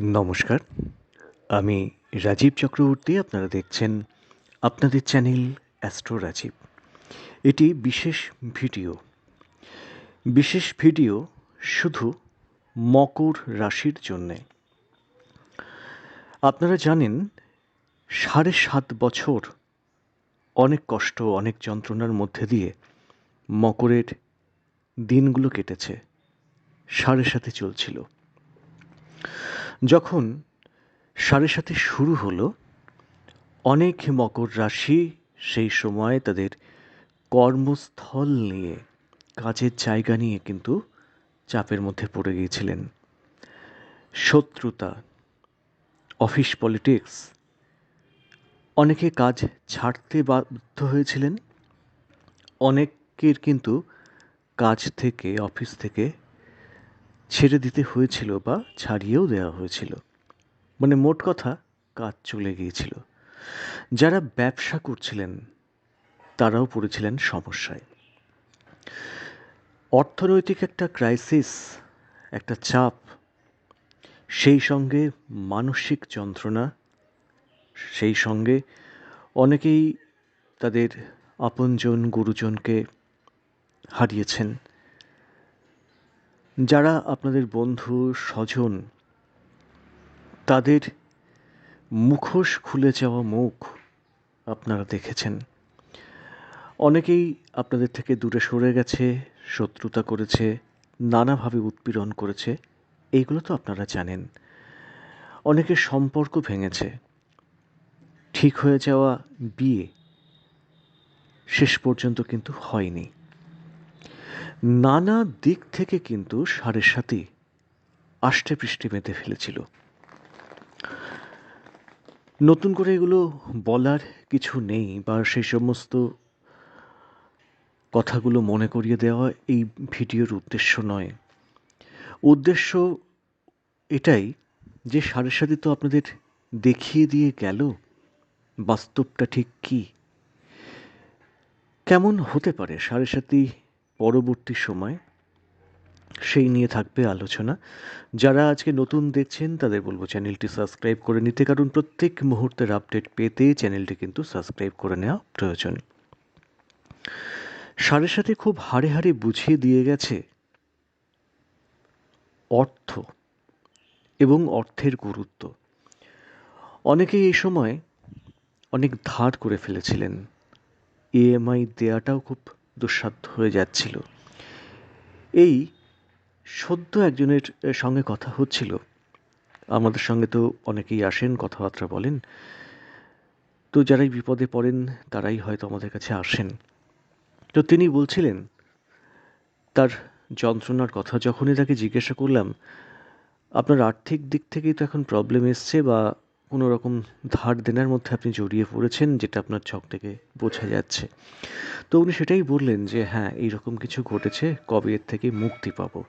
নমস্কার। আমি রাজীব চক্রবর্তী, আপনারা দেখছেন আপনাদের চ্যানেল অ্যাস্ট্রো রাজীব। এটি বিশেষ ভিডিও। বিশেষ ভিডিও শুধু মকর রাশির জন্যে। আপনারা জানেন, সাড়ে সাত বছর অনেক কষ্ট, অনেক যন্ত্রণার মধ্যে দিয়ে মকরের দিনগুলো কেটেছে। সাড়ে সাথে চলছিল। যখন সাড়ে সাথে শুরু হলো, অনেক মকর রাশি সেই সময় তাদের কর্মস্থল নিয়ে, কাজের জায়গা নিয়ে কিন্তু চাপের মধ্যে পড়ে গিয়েছিলেন। শত্রুতা, অফিস পলিটিক্স, অনেকে কাজ ছাড়তে বাধ্য হয়েছিলেন। অনেকের কিন্তু কাজ থেকে, অফিস থেকে ছেড়ে দিতে হয়েছিল বা ছাড়িয়েও দেওয়া হয়েছিল। মানে মোট কথা, কাজ চলে গিয়েছিল। যারা ব্যবসা করছিলেন, তারাও পড়েছিলেন সমস্যায়। অর্থনৈতিক একটা ক্রাইসিস একটা চাপ, সেই সঙ্গে মানসিক যন্ত্রণা, সেই সঙ্গে অনেকেই তাদের আপনজন, গুরুজনকে হারিয়েছেন। যারা আপনাদের বন্ধু, স্বজন, তাদের মুখোশ খুলে যাওয়া মুখ আপনারা দেখেছেন। অনেকেই আপনাদের থেকে দূরে সরে গেছে, শত্রুতা করেছে, নানাভাবে উৎপীড়ন করেছে, এইগুলো তো আপনারা জানেন। অনেকের সম্পর্ক ভেঙেছে। ঠিক হয়ে যাওয়া বিয়ে শেষ পর্যন্ত কিন্তু হয়নি। নানা দিক থেকে কিন্তু সাড়ে সাথে আষ্টে পৃষ্ঠে বেঁধে ফেলেছিল। নতুন করে এগুলো বলার কিছু নেই বা সেই সমস্ত কথাগুলো মনে করিয়ে দেওয়া এই ভিডিওর উদ্দেশ্য নয়। উদ্দেশ্য এটাই যে সাড়ে সাথে তো আপনাদের দেখিয়ে দিয়ে গেল, বাস্তবটা ঠিক কী? কেমন হতে পারে সাড়ে সাথী পরবর্তী সময় সেই নিয়ে থাকবে আলোচনা। যারা আজকে নতুন দেখছেন, তাদের বলব চ্যানেলটি সাবস্ক্রাইব করে নিতে, কারণ প্রত্যেক মুহূর্তের আপডেট পেতে চ্যানেলটি কিন্তু সাবস্ক্রাইব করে নেওয়া প্রয়োজন। সাড়ে সাথে খুব হাড়ে হাড়ে বুঝিয়ে দিয়ে গেছে অর্থ এবং অর্থের গুরুত্ব। অনেকেই এই সময় অনেক ধার করে ফেলেছিলেন। ইএমআই দেওয়াটাও খুব দুঃসাধ্য হয়ে যাচ্ছিল। এই সদ্য একজনের সঙ্গে কথা হচ্ছিল। আমাদের সঙ্গে তো অনেকেই আসেন, কথাবার্তা বলেন। তো যারাই বিপদে পড়েন, তারাই হয়তো আমাদের কাছে আসেন। তো তিনি বলছিলেন, তার যন্ত্রণার কথা যখনই তাকে জিজ্ঞাসা করলাম, আপনার আর্থিক দিক থেকেই তো এখন প্রবলেম এসছে বা কোনো রকম ধার দেনার মধ্যে আপনি জড়িয়ে পড়েছেন, যেটা আপনার ছক থেকে বোঝা যাচ্ছে? তো উনি সেটাই বললেন যে হ্যাঁ এইরকম কিছু ঘটেছে, কবে এর থেকে মুক্তি পাব?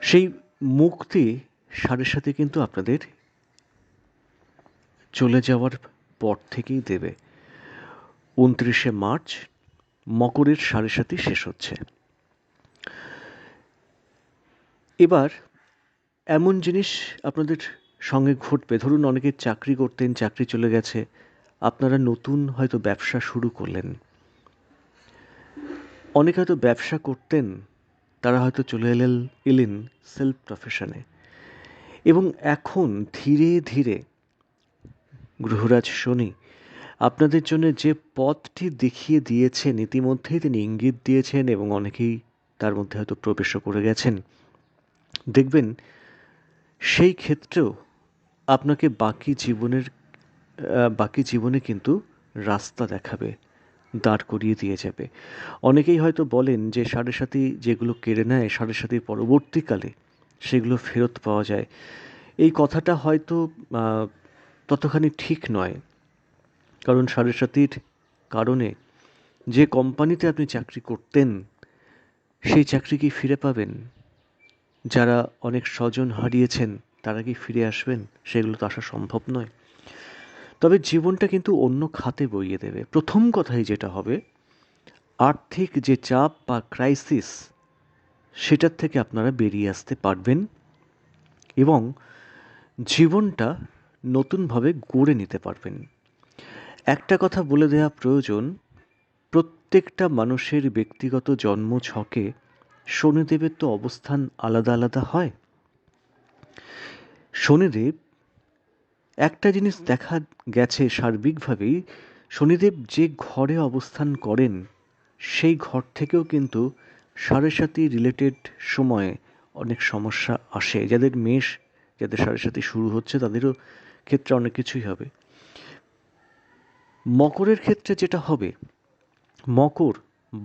সেই মুক্তি সাড়ে সাথে কিন্তু আপনাদের চলে যাওয়ার পর থেকেই দেবে। উনত্রিশে মার্চ, মকরের সাড়ে সাথে শেষ হচ্ছে। এবার এমন জিনিস আপনাদের সঙ্গে ঘটবে। ধরুন অনেকে চাকরি করতেন, চাকরি চলে গেছে। আপনারা নতুন হয়তো ব্যবসা শুরু করলেন। অনেকে হয়তো ব্যবসা করতেন, তারা হয়তো চলে এলেন এলেন সেলফ প্রফেশনে এবং এখন ধীরে ধীরে গ্রহরাজ শনি, আপনাদের জন্য যে পথটি দেখিয়ে দিয়েছেন, ইতিমধ্যেই তিনি ইঙ্গিত দিয়েছেন এবং অনেকেই তার মধ্যে হয়তো প্রবেশও করে গেছেন। দেখবেন, সেই ক্ষেত্রেও আপনাকে বাকি জীবনের বাকি জীবনে কিন্তু রাস্তা দেখাবে, দাঁড় করিয়ে দিয়ে যাবে। অনেকেই হয়তো বলেন যে সাড়ে সাথী যেগুলো কেড়ে নেয়, সাড়ে সাথীর পরবর্তীকালে সেগুলো ফেরত পাওয়া যায়। এই কথাটা হয়তো ততখানি ঠিক নয়। কারণ সাড়ে সাথীর কারণে যে কোম্পানিতে আপনি চাকরি করতেন, সেই চাকরি কি ফিরে পাবেন? যারা অনেক স্বজন হারিয়েছেন তারা কি ফিরে আসবেন? সেগুলো তো আসা সম্ভব নয়। তবে জীবনটা কিন্তু অন্য খাতে বইয়ে দেবে। প্রথম কথাই যেটা হবে, আর্থিক যে চাপ বা ক্রাইসিস সেটার থেকে আপনারা বেরিয়ে আসতে পারবেন এবং জীবনটা নতুনভাবে গড়ে নিতে পারবেন। একটা কথা বলে দেওয়া প্রয়োজন, প্রত্যেকটা মানুষের ব্যক্তিগত জন্ম ছকে শনিদেবের তো অবস্থান আলাদা আলাদা হয়। শনিদেব, একটা জিনিস দেখা গেছে সার্বিকভাবেই, শনিদেব যে ঘরে অবস্থান করেন, সেই ঘর থেকেও কিন্তু সাড়ে সাথী রিলেটেড সময়ে অনেক সমস্যা আসে। যাদের মেষ, যাদের সাড়ে সাথী শুরু হচ্ছে, তাদেরও ক্ষেত্রে অনেক কিছুই হবে। মকরের ক্ষেত্রে যেটা হবে, মকর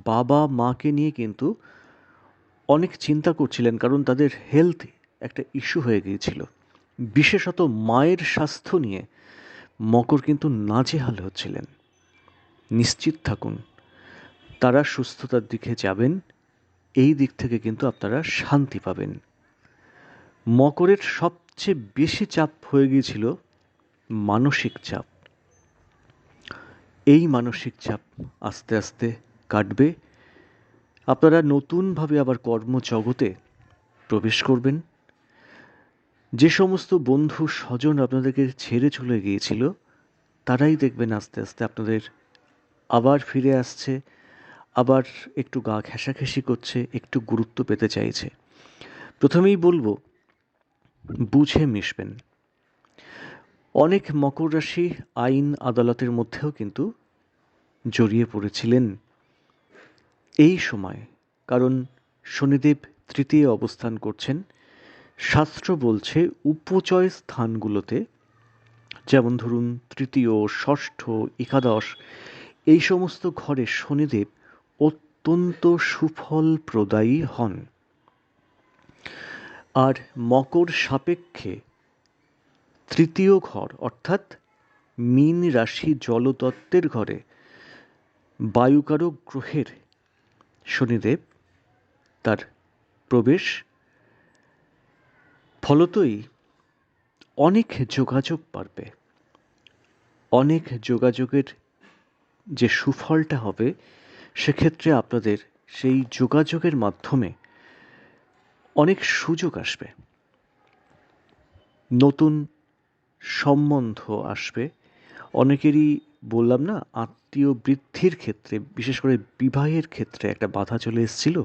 বাবা মাকে নিয়ে কিন্তু অনেক চিন্তা করছিলেন, কারণ তাদের হেলথ একটা ইস্যু হয়ে গিয়েছিল। বিশেষত মায়ের স্বাস্থ্য নিয়ে মকর কিন্তু নাজেহাল হচ্ছিলেন। নিশ্চিত থাকুন, তারা সুস্থতার দিকে যাবেন, এই দিক থেকে কিন্তু আপনারা শান্তি পাবেন। মকরের সবচেয়ে বেশি চাপ হয়ে গিয়েছিল মানসিক চাপ। এই মানসিক চাপ আস্তে আস্তে কাটবে। আপনারা নতুনভাবে আবার কর্মজগতে প্রবেশ করবেন। যে সমস্ত বন্ধু স্বজন আপনাদেরকে ছেড়ে চলে গিয়েছিল, তারাই দেখবেন আস্তে আস্তে আপনাদের আবার ফিরে আসছে, আবার একটু গা ঘেঁষাঘেঁষি করছে, একটু গুরুত্ব পেতে চাইছে। প্রথমেই বলব, বুঝে মিশবেন। অনেক মকর রাশি আইন আদালতের মধ্যেও কিন্তু জড়িয়ে পড়েছিলেন এই সময়, কারণ শনিদেব তৃতীয় অবস্থান করছেন। শাস্ত্র বলছে উপচয় স্থানগুলোতে, যেমন ধরুন তৃতীয়, ষষ্ঠ, একাদশ, এই সমস্ত ঘরে শনিদেব অত্যন্ত সুফল প্রদায়ী হন। আর মকর সাপেক্ষে তৃতীয় ঘর, অর্থাৎ মীন রাশি জলতত্ত্বের ঘরে বায়ুকারক গ্রহের শনিদেব তার প্রবেশ ফলতই অনেক যোগাযোগ বাড়বে। অনেক যোগাযোগের যে সুফলটা হবে, সেক্ষেত্রে আপনাদের সেই যোগাযোগের মাধ্যমে অনেক সুযোগ আসবে। নতুন সম্বন্ধ আসবে। অনেকেরই বললাম না, আত্মীয় বৃদ্ধির ক্ষেত্রে, বিশেষ করে বিবাহের ক্ষেত্রে একটা বাধা চলে এসেছিল।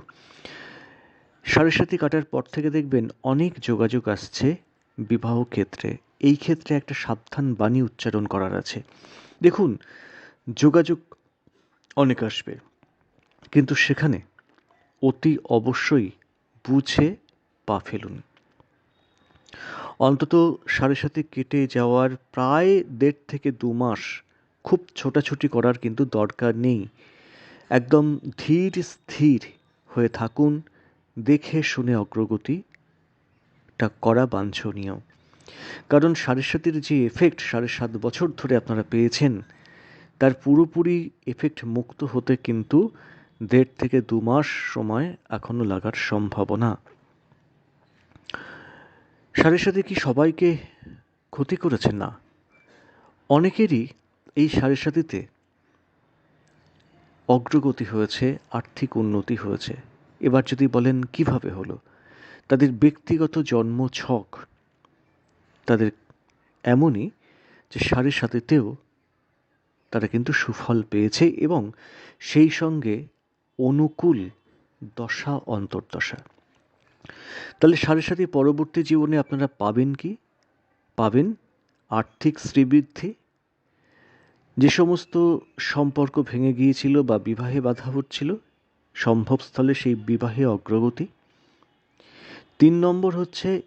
সাথী কাটার পর থেকে দেখবেন অনেক যোগাযোগ আসছে বিবাহ ক্ষেত্রে। এই ক্ষেত্রে একটা সাবধান বাণী উচ্চারণ করার আছে। দেখুন, যোগাযোগ অনেক আসবে। কিন্তু সেখানে অতি অবশ্যই বুঝে পা ফেলুন। অন্তত সাড়ে সাথে কেটে যাওয়ার প্রায় দেড় থেকে দু মাস খুব ছোটাছুটি করার কিন্তু দরকার নেই। একদম ধীর স্থির হয়ে থাকুন। দেখে শুনে অগ্রগতিটা করা বাঞ্ছনীয়। কারণ সাড়ে সাতের যে এফেক্ট সাড়ে সাত বছর ধরে আপনারা পেয়েছেন, তার পুরোপুরি এফেক্ট মুক্ত হতে কিন্তু দেড় থেকে দু মাস সময় এখনও লাগার সম্ভাবনা। সাড়ে সাথে কি সবাইকে ক্ষতি করেছে না? অনেকেরই এই সাড়ে সাথীতে অগ্রগতি হয়েছে, আর্থিক উন্নতি হয়েছে। এবার যদি বলেন কীভাবে হলো? তাদের ব্যক্তিগত জন্ম ছক তাদের এমনই যে সাড়ে সাথেতেও তারা কিন্তু সুফল পেয়েছে এবং সেই সঙ্গে অনুকূল দশা, অন্তর্দশা। তাহলে সাড়ে সাথে পরবর্তী জীবনে আপনারা পাবেন কি? পাবেন আর্থিক শ্রীবৃদ্ধি। যে সমস্ত সম্পর্ক ভেঙে গিয়েছিল বা বিবাহে বাধা হচ্ছিল সম্ভবস্থলে সেই বিবাহে অগ্রগতি। তিন নম্বর হচ্ছে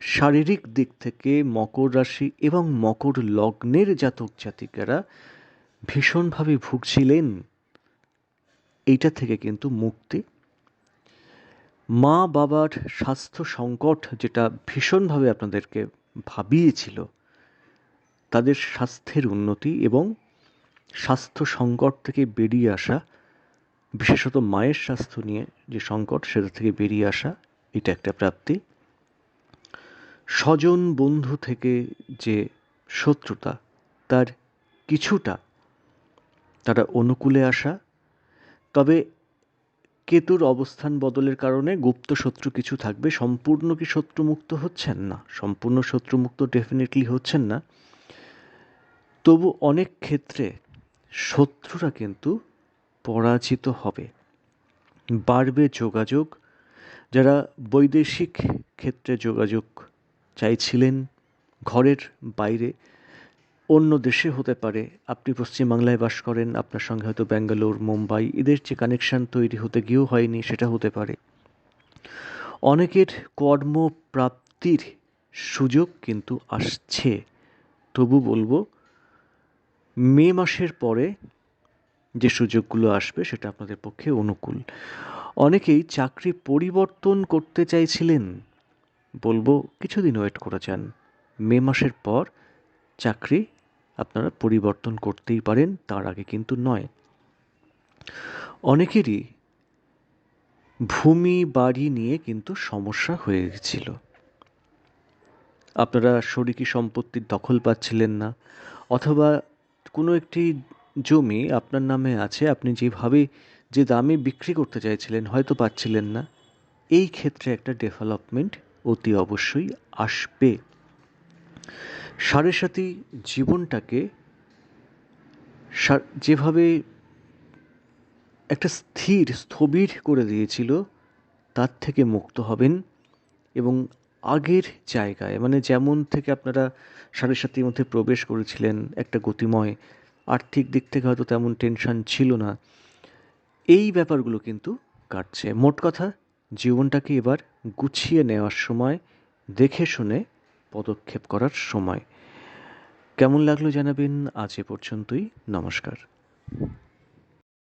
শারীরিক দিক থেকে মকর রাশি এবং মকর লগ্নের জাতক জাতিকারা ভীষণভাবে ভুগছিলেন। এইটা থেকে কিন্তু মুক্তি। মা বাবার স্বাস্থ্য সংকট যেটা ভীষণভাবে আপনাদেরকে ভাবিয়েছিল, তাদের স্বাস্থ্যের উন্নতি এবং স্বাস্থ্য সংকট থেকে বেরিয়ে আসা বিশেষত মায়ের স্বাস্থ্য নিয়ে যে সংকট, সেটা থেকে বেরিয়ে আসা, এটা একটা প্রাপ্তি। স্বজন বন্ধু থেকে যে শত্রুতা, তার কিছুটা তারা অনুকূলে আসা। তবে কেতুর অবস্থান বদলের কারণে গুপ্ত শত্রু কিছু থাকবে। সম্পূর্ণ কি শত্রুমুক্ত হচ্ছেন? না, সম্পূর্ণ শত্রুমুক্ত ডেফিনেটলি হচ্ছেন না। তবু অনেক ক্ষেত্রে শত্রুরা কিন্তু পরাজিত হবে। বাড়বে যোগাযোগ। যারা বৈদেশিক ক্ষেত্রে যোগাযোগ চাইছিলেন ঘরের বাইরে, অন্য দেশে হতে পারে। আপনি পশ্চিমবাংলায় বাস করেন, আপনার সঙ্গে হয়তো ব্যাঙ্গালোর, মুম্বাই, এদের যে কানেকশান তৈরি হতে গিয়েও হয়নি, সেটা হতে পারে। অনেকের কর্মপ্রাপ্তির সুযোগ কিন্তু আসছে। তবু বলব, মে মাসের পরে যে সুযোগগুলো আসবে সেটা আপনাদের পক্ষে অনুকূল। অনেকেই চাকরি পরিবর্তন করতে চাইছিলেন। বলব কিছুদিন ওয়েট করে যান। মে মাসের পর চাকরি আপনারা পরিবর্তন করতেই পারেন, তার আগে কিন্তু নয়। অনেকেরই ভূমি বাড়ি নিয়ে কিন্তু সমস্যা হয়ে গেছিল। আপনারা শরিকি সম্পত্তির দখল পাচ্ছিলেন না, অথবা কোনো একটি জমি আপনার নামে আছে, আপনি যেভাবে যে দামে বিক্রি করতে চাইছিলেন, হয়তো পাচ্ছিলেন না। এই ক্ষেত্রে একটা ডেভেলপমেন্ট অতি অবশ্যই আসবে। সাড়ে সাথী জীবনটাকে যেভাবে একটা স্থির, স্থবির করে দিয়েছিল, তার থেকে মুক্ত হবেন এবং আগের জায়গায় মানে যেমন থেকে আপনারা সাড়ে সাতির মধ্যে প্রবেশ করেছিলেন, একটা গতিময় আর্থিক দিক থেকে হয়তো তেমন টেনশন ছিল না। এই ব্যাপারগুলো কিন্তু কাটছে। মোট কথা, জীবনটাকে এবার গুছিয়ে নেওয়ার সময়, দেখে শুনে পদক্ষেপ করার সময়। কেমন লাগল জানাবেন? আজ এ পর্যন্তই। নমস্কার।